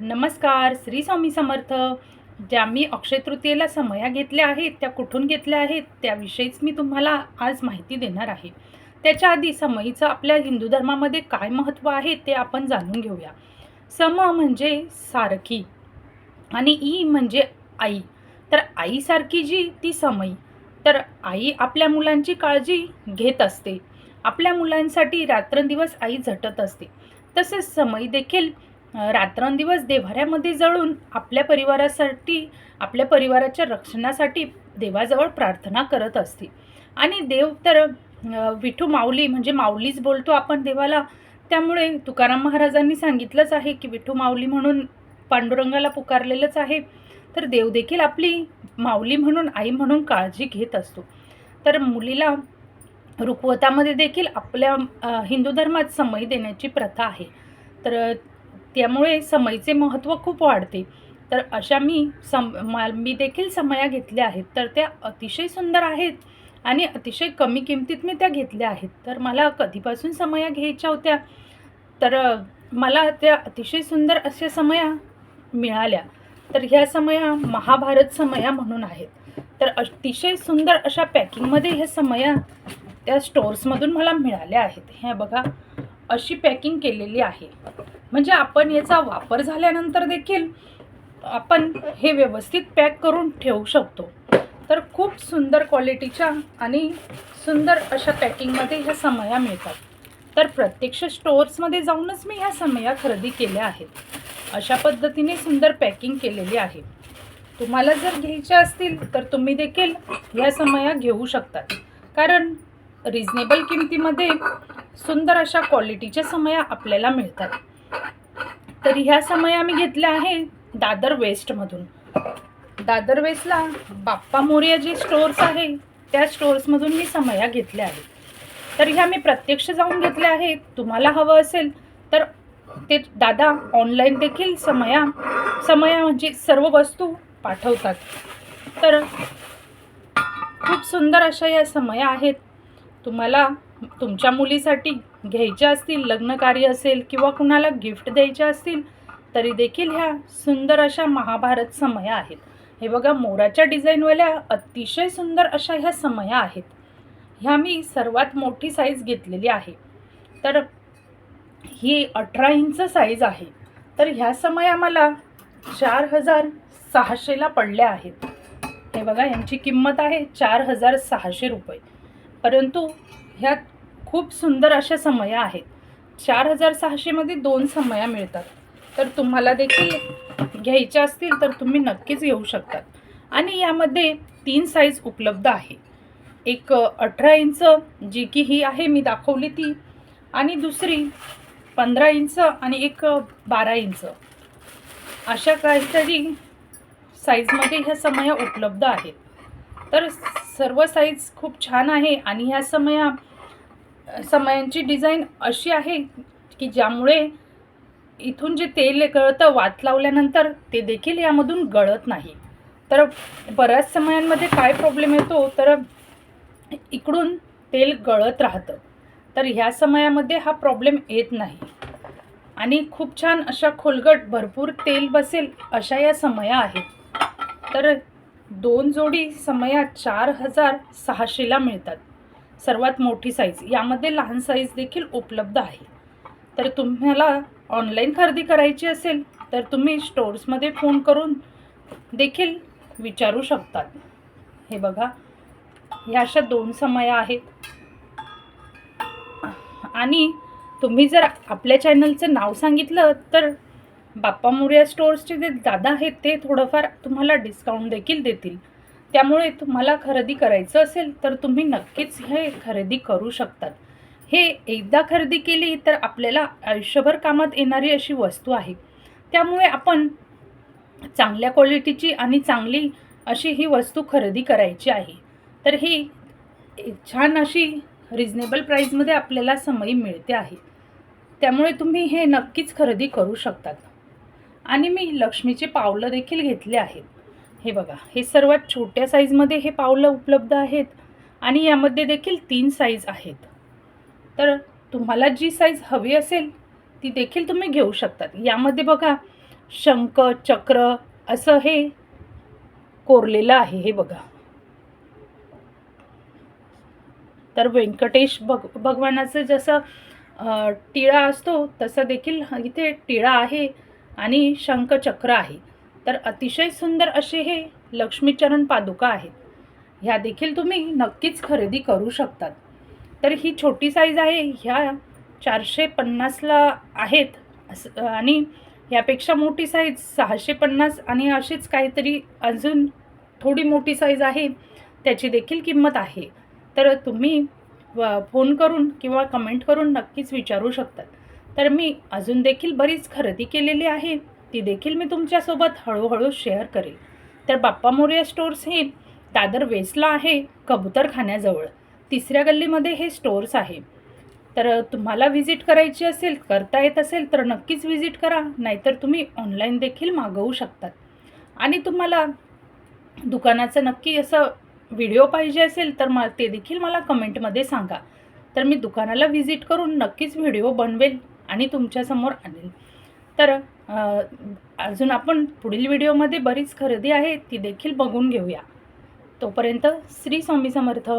नमस्कार श्री स्वामी समर्थ. ज्या मी अक्षय तृतीयेला समया घेतल्या आहेत त्या कुठून घेतल्या आहेत त्याविषयीच मी तुम्हाला आज माहिती देणार आहे. त्याच्या आधी समईचं आपल्या हिंदू धर्मामध्ये काय महत्त्व आहे ते आपण जाणून घेऊया. सम म्हणजे सारखी आणि ई म्हणजे आई. तर आईसारखी जी ती समई. तर आई आपल्या मुलांची काळजी घेत असते. आपल्या मुलांसाठी रात्रंदिवस आई झटत असते. तसेच समयी देखील रात्रंदिवस देव्हाऱ्यामध्ये जळून आपल्या परिवारासाठी आपल्या परिवाराच्या रक्षणासाठी देवाजवळ प्रार्थना करत असते. आणि देव तर विठू माऊली म्हणजे माऊलीच बोलतो आपण देवाला. त्यामुळे तुकाराम महाराजांनी सांगितलंच आहे की विठू माऊली म्हणून पांडुरंगाला पुकारलेलंच आहे. तर देव देखील आपली माऊली म्हणून आई म्हणून काळजी घेत असतो. तर मुलीला रुखवतामध्ये देखील आपल्या हिंदू धर्मात समय देण्याची प्रथा आहे. तर त्यामुळे समयचे महत्त्व खूप वाढते. तर अशा मी सम मा- मी देखील समया घेतल्या आहेत. तर त्या अतिशय सुंदर आहेत आणि अतिशय कमी किमतीत मी त्या घेतल्या आहेत. तर मला कधीपासून समया घ्यायच्या होत्या? तर मला त्या अतिशय सुंदर अशा समया मिळाल्या. तर ह्या समया महाभारत समया म्हणून आहेत. तर अतिशय सुंदर अशा पॅकिंगमध्ये ह्या समया त्या स्टोर्समधून मला मिळाल्या आहेत. ह्या बघा अशी पॅकिंग केलेली आहे. म्हणजे आपण याचा वापर झाल्यानंतर देखील आपण हे व्यवस्थित पॅक करून ठेवू शकतो. तर खूप सुंदर क्वालिटीच्या आणि सुंदर अशा पॅकिंगमध्ये ह्या समया मिळतात. तर प्रत्यक्ष स्टोअर्समध्ये जाऊनच मी ह्या समया खरेदी केल्या आहेत. अशा पद्धतीने सुंदर पॅकिंग केलेली आहे. तुम्हाला जर घ्यायच्या असतील तर तुम्ही देखील ह्या समया घेऊ शकतात. कारण रिजनेबल किमतीमध्ये सुंदर अशा क्वालिटीच्या समया आपल्याला मिळतात. तर ह्या समय मी घेतल्या आहे दादर वेस्टमधून दादर वेस्टला बाप्पा मोर्या जे स्टोर्स आहे त्या स्टोर्समधून मी समया घेतल्या आहेत तर ह्या मी प्रत्यक्ष जाऊन घेतल्या आहेत. तुम्हाला हवं असेल तर ते दादा ऑनलाईन देखील समया समया म्हणजे सर्व वस्तू पाठवतात. तर खूप सुंदर अशा या समया आहेत. तुम्हाला तुमच्या मुलीसाठी घ्यायच्या असतील लग्नकार्य असेल किंवा कुणाला गिफ्ट द्यायच्या असतील तरी देखील ह्या सुंदर अशा महाभारत समया आहेत. हे बघा मोराच्या डिझाईनवाल्या अतिशय सुंदर अशा ह्या समया आहेत. ह्या मी सर्वात मोठी साईज घेतलेली आहे. तर ही अठरा इंच साईज आहे. तर ह्या समया मला चार हजार सहाशेला पडल्या आहेत. हे बघा यांची किंमत आहे चार हजार सहाशे रुपये. परंतु ह्यात खूप सुंदर अशा समया आहेत. चार हजार सहाशेमध्ये दोन समया मिळतात. तर तुम्हाला देखील घ्यायच्या असतील तर तुम्ही नक्कीच घेऊ शकतात. आणि यामध्ये तीन साईज उपलब्ध आहे. एक अठरा इंच जी की ही आहे मी दाखवली ती. आणि दुसरी पंधरा इंच आणि एक बारा इंच. अशा काहीतरी साईजमध्ये ह्या समया उपलब्ध आहेत. तर सर्व साईज खूप छान आहे आणि ह्या समया समयांची डिझाईन अशी आहे की ज्यामुळे इथून जे तेल गळतं वात लावल्यानंतर ते देखील यामधून गळत नाही. तर बऱ्याच समयांमध्ये काय प्रॉब्लेम येतो? तर इकडून तेल गळत राहतं. तर ह्या समयामध्ये हा प्रॉब्लेम येत नाही. आणि खूप छान अशा खोलगट भरपूर तेल बसेल अशा या समया आहेत. तर दोन जोडी समया चार हजार सहाशेला मिळतात. सर्वात मोठी साईज यामध्ये लहान साईज देखील उपलब्ध आहे. तर तुम्हाला ऑनलाईन खरेदी करायची असेल तर तुम्ही स्टोर्समध्ये फोन करून देखील विचारू शकतात. हे बघा ह्या अशा दोन समया आहेत. आणि तुम्ही जर आपल्या चॅनलचं नाव सांगितलं तर बाप्पा मोर्या स्टोर्सचे जे दादा आहेत ते थोडंफार तुम्हाला डिस्काउंट देखील देतील. त्यामुळे तुम्हाला खरेदी करायचं असेल तर तुम्ही नक्कीच हे खरेदी करू शकतात. हे एकदा खरेदी केली तर आपल्याला आयुष्यभर कामात येणारी अशी वस्तू आहे. त्यामुळे आपण चांगल्या क्वालिटीची आणि चांगली अशी ही वस्तू खरेदी करायची आहे. तर ही छान अशी रिजनेबल प्राईजमध्ये आपल्याला समयी मिळते आहे. त्यामुळे तुम्ही हे नक्कीच खरेदी करू शकतात. आणि मी लक्ष्मीचे पावलं देखील घेतले आहेत. हे बघा हे सर्वात छोट्या साईजमध्ये हे पावलं उपलब्ध आहेत आणि यामध्ये देखील तीन साईज आहेत. तर तुम्हाला जी साईज हवी असेल ती देखील तुम्ही घेऊ शकतात. यामध्ये बघा शंख चक्र असं हे कोरलेलं आहे हे बघा. तर व्यंकटेश भग भगवानाचं जसं टिळा असतो तसं देखील इथे टिळा आहे आणि शंखचक्र आहे. तर अतिशय सुंदर असे हे लक्ष्मीचरण पादुका आहेत. ह्या देखील तुम्ही नक्कीच खरेदी करू शकतात. तर ही छोटी साईज आहे ह्या चारशे पन्नासला आहेत. असं आणि ह्यापेक्षा मोठी साईज सहाशे पन्नास आणि अशीच काहीतरी अजून थोडी मोठी साईज आहे त्याची देखील किंमत आहे. तर तुम्ही व- फोन करून किंवा कमेंट करून नक्कीच विचारू शकतात. तर मी अजून देखील बरीच खरेदी केलेली आहे. ती देखील मी तुमच्यासोबत हळूहळू शेअर करेल. तर बाप्पा मोरया स्टोर्स हे दादर वेस्टला आहे कबूतरखान्याजवळ तिसऱ्या गल्लीमध्ये हे स्टोर्स आहे. तर तुम्हाला व्हिजिट करायची असेल करता येत असेल तर नक्कीच व्हिजिट करा. नाहीतर तुम्ही ऑनलाईन देखील मागवू शकतात आणि तुम्हाला दुकानाचं नक्की असं व्हिडिओ पाहिजे असेल तर मा ते देखील मला कमेंटमध्ये सांगा. तर मी दुकानाला व्हिजिट करून नक्कीच व्हिडिओ बनवेल आणि तुमच्यासमोर आणेल. तर अजून आपण पुढील व्हिडिओमध्ये बरीच खरेदी आहे ती देखील बघून घेऊया. तोपर्यंत श्री स्वामी समर्थ.